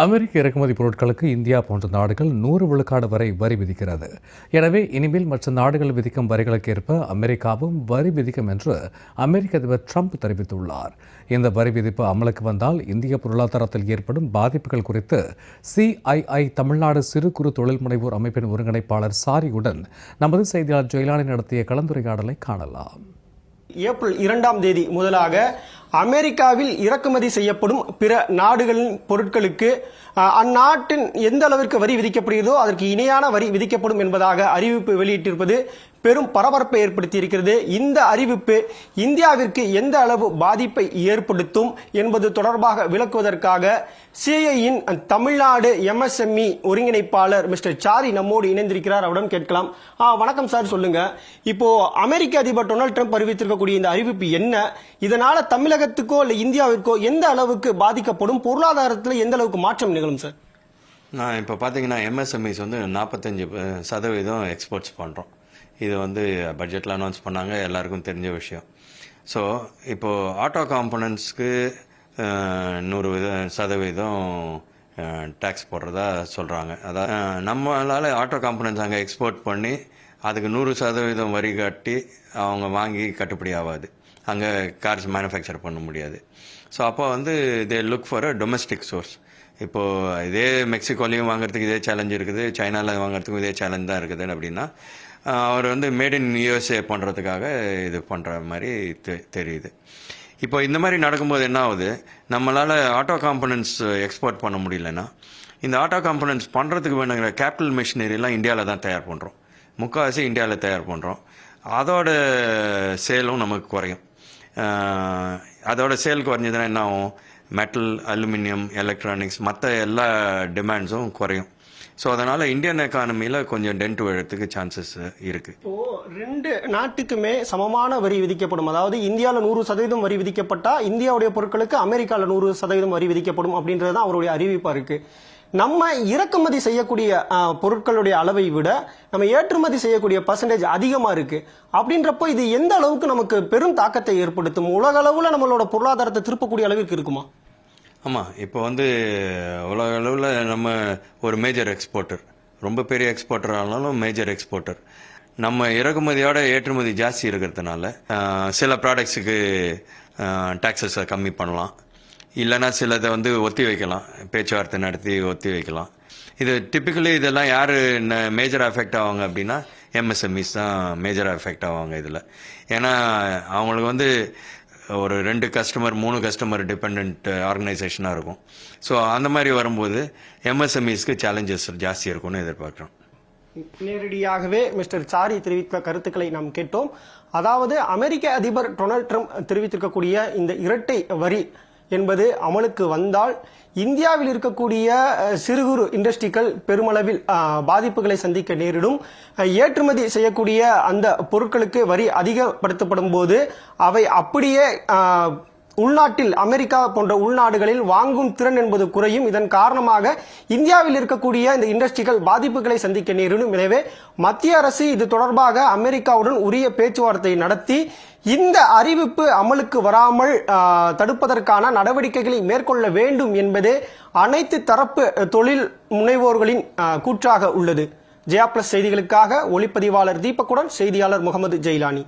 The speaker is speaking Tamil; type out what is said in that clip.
அமெரிக்க இறக்குமதி பொருட்களுக்கு இந்தியா போன்ற நாடுகள் நூறு விழுக்காடு வரை வரி விதிக்கிறது. எனவே இனிமேல் மற்ற நாடுகள் விதிக்கும் வரிகளுக்கு ஏற்ப அமெரிக்காவும் வரி விதிக்கும் என்று அமெரிக்க அதிபர் ட்ரம்ப் தெரிவித்துள்ளார். இந்த வரி விதிப்பு அமலுக்கு வந்தால் இந்திய பொருளாதாரத்தில் ஏற்படும் பாதிப்புகள் குறித்து சிஐஐ தமிழ்நாடு சிறு குறு தொழில் முனைவோர் அமைப்பின் ஒருங்கிணைப்பாளர் சாரியுடன் நமது செய்தியாளர் ஜெயலானி நடத்திய கலந்துரையாடலை காணலாம். ஏப்ரல் இரண்டாம் தேதி முதலாக அமெரிக்காவில் இறக்குமதி செய்யப்படும் பிற நாடுகளின் பொருட்களுக்கு அந்நாட்டின் எந்த அளவிற்கு வரி விதிக்கப்படுகிறதோ அதற்கு இணையான வரி விதிக்கப்படும் என்பதாக அறிவிப்பு வெளியிட்டிருப்பது பெரும் பரபரப்பை ஏற்படுத்தி இருக்கிறது இந்த அறிவிப்பு இந்தியாவிற்கு எந்த அளவு பாதிப்பை ஏற்படுத்தும் என்பது தொடர்பாக விளக்குவதற்காக சிஐயின் தமிழ்நாடு எம்எஸ்எம்இ ஒருங்கிணைப்பாளர் மிஸ்டர் சாரி நம்மோடு இணைந்திருக்கிறார். அவரிடம் கேட்கலாம். ஆ, வணக்கம் சார் சொல்லுங்க. இப்போ அமெரிக்க அதிபர் டொனால்ட் ட்ரம்ப் அறிவித்திருக்கக்கூடிய இந்த அறிவிப்பு என்ன? இதனால உலகத்துக்கோ இல்லை இந்தியாவிற்கோ எந்த அளவுக்கு பாதிக்கப்படும்? பொருளாதாரத்தில் எந்த அளவுக்கு மாற்றம் நிகழும் சார் நான் இப்போ பார்த்தீங்கன்னா எம்எஸ்எம்இஸ் வந்து நாற்பத்தஞ்சு சதவீதம் எக்ஸ்போர்ட்ஸ் பண்ணுறோம் இது வந்து பட்ஜெட்டில் அனௌன்ஸ் பண்ணாங்க எல்லாருக்கும் தெரிஞ்ச விஷயம். ஸோ இப்போது ஆட்டோ காம்பனன்ட்ஸ்க்கு நூறு வித சதவீதம் டேக்ஸ் போடுறதா சொல்கிறாங்க அதாவது நம்மளால் ஆட்டோ காம்பனன்ஸ் அங்கே எக்ஸ்போர்ட் பண்ணி அதுக்கு நூறு சதவீதம் வரி கட்டி அவங்க வாங்கி கட்டுப்படி ஆகாது. அங்கே கார்ஸ் மேனுஃபேக்சர் பண்ண முடியாது. ஸோ அப்போ வந்து they look for a domestic source இப்போது இதே மெக்சிகோலையும் வாங்குறதுக்கு இதே சேலஞ்ச் இருக்குது சைனாவில் வாங்குறதுக்கும் இதே சேலஞ்ச் தான் இருக்குது அப்படின்னா அவர் வந்து மேட் இன் யூஎஸ்ஏ பண்ணுறதுக்காக இது பண்ணுற மாதிரி தெ- தெரியுது. இப்போ இந்த மாதிரி நடக்கும்போது என்ன ஆகுது? நம்மளால் ஆட்டோ காம்பனன்ட்ஸ் எக்ஸ்போர்ட் பண்ண முடியலன்னா இந்த ஆட்டோ காம்பனன்ட்ஸ் பண்ணுறதுக்கு வேணுங்கிற கேபிட்டல் மிஷினரிலாம் இந்தியாவில் தான் தயார் பண்ணுறோம் முக்கால்வாசி இந்தியாவில் தயார் பண்ணுறோம் அதோட சேலும் நமக்கு குறையும். அதோட சேல் குறைஞ்சதுன்னா என்ன ஆகும்? மெட்டல் அலுமினியம் எலக்ட்ரானிக்ஸ் மற்ற எல்லா டிமாண்ட்ஸும் குறையும். ஸோ அதனால் இந்தியன் எக்கானமியில் கொஞ்சம் டென்ட் விழறதுக்கு சான்சஸ் இருக்குது இப்போ ரெண்டு நாட்டுக்குமே சமமான வரி விதிக்கப்படும். அதாவது இந்தியாவில் நூறு சதவீதம் வரி விதிக்கப்பட்டா இந்தியாவுடைய பொருட்களுக்கு அமெரிக்காவில் நூறு சதவீதம் வரி விதிக்கப்படும் அப்படின்றது தான் அவருடைய அறிவிப்பாக இருக்கு. நம்ம இறக்குமதி செய்யக்கூடிய பொருட்களுடைய அளவை விட நம்ம ஏற்றுமதி செய்யக்கூடிய பர்சன்டேஜ் அதிகமாக இருக்கு. அப்படின்றப்போ இது எந்த அளவுக்கு நமக்கு பெரும் தாக்கத்தை ஏற்படுத்தும்? உலக அளவில் நம்மளோட பொருளாதாரத்தை திருப்பக்கூடிய அளவிற்கு இருக்குமா? ஆமாம் இப்போ வந்து உலக அளவில் நம்ம ஒரு மேஜர் எக்ஸ்போர்ட்டர் ரொம்ப பெரிய எக்ஸ்போர்ட்டர் ஆனாலும் மேஜர் எக்ஸ்போர்ட்டர் நம்ம இறக்குமதியோட ஏற்றுமதி ஜாஸ்தி இருக்கிறதுனால சில ப்ராடக்ட்ஸுக்கு டேக்ஸஸை கம்மி பண்ணலாம். இல்லைன்னா சிலதை வந்து ஒத்தி வைக்கலாம். பேச்சுவார்த்தை நடத்தி ஒத்தி வைக்கலாம். இது டிப்பிக்கலி இதெல்லாம் யார் மேஜர் அஃபெக்ட் ஆவாங்க அப்படின்னா எம்எஸ்எம்இஸ் தான் மேஜர் அஃபெக்ட் ஆவாங்க இதில். ஏன்னா அவங்களுக்கு வந்து ஒரு ரெண்டு கஸ்டமர் மூணு கஸ்டமர் டிபெண்ட் ஆர்கனைசேஷனாக இருக்கும். ஸோ அந்த மாதிரி வரும்போது எம்எஸ்எம்இஸ்க்கு சேலஞ்சஸ் ஜாஸ்தி இருக்கும்னு எதிர்பார்க்குறோம். நேரடியாகவே மிஸ்டர் சாரி தெரிவித்த கருத்துக்களை நாம் கேட்டோம். அதாவது அமெரிக்க அதிபர் டொனால்ட் ட்ரம்ப் தெரிவித்திருக்கக்கூடிய இந்த இரட்டை வரி என்பது அமலுக்கு வந்தால் இந்தியாவில் இருக்கக்கூடிய சிறு குறு இண்டஸ்ட்ரிகள் பெருமளவில் பாதிப்புகளை சந்திக்க நேரிடும். ஏற்றுமதி செய்யக்கூடிய அந்த பொருட்களுக்கு வரி அதிகப்படுத்தப்படும் போது அவை அப்படியே உள்நாட்டில் அமெரிக்கா போன்ற உள்நாடுகளில் வாங்கும் திறன் என்பது குறையும். இதன் காரணமாக இந்தியாவில் இருக்கக்கூடிய இந்த இண்டஸ்ட்ரிகள் பாதிப்புகளை சந்திக்க நேரிடும். எனவே மத்திய அரசு இது தொடர்பாக அமெரிக்காவுடன் உரிய பேச்சுவார்த்தை நடத்தி இந்த அறிவிப்பு அமலுக்கு வராமல் தடுப்பதற்கான நடவடிக்கைகளை மேற்கொள்ள வேண்டும் என்பதே அனைத்து தரப்பு தொழில் முனைவோர்களின் கூற்றாக உள்ளது. ஜெயா பிளஸ் செய்திகளுக்காக ஒளிப்பதிவாளர் தீபக்குடன் செய்தியாளர் முகமது ஜெயிலானி.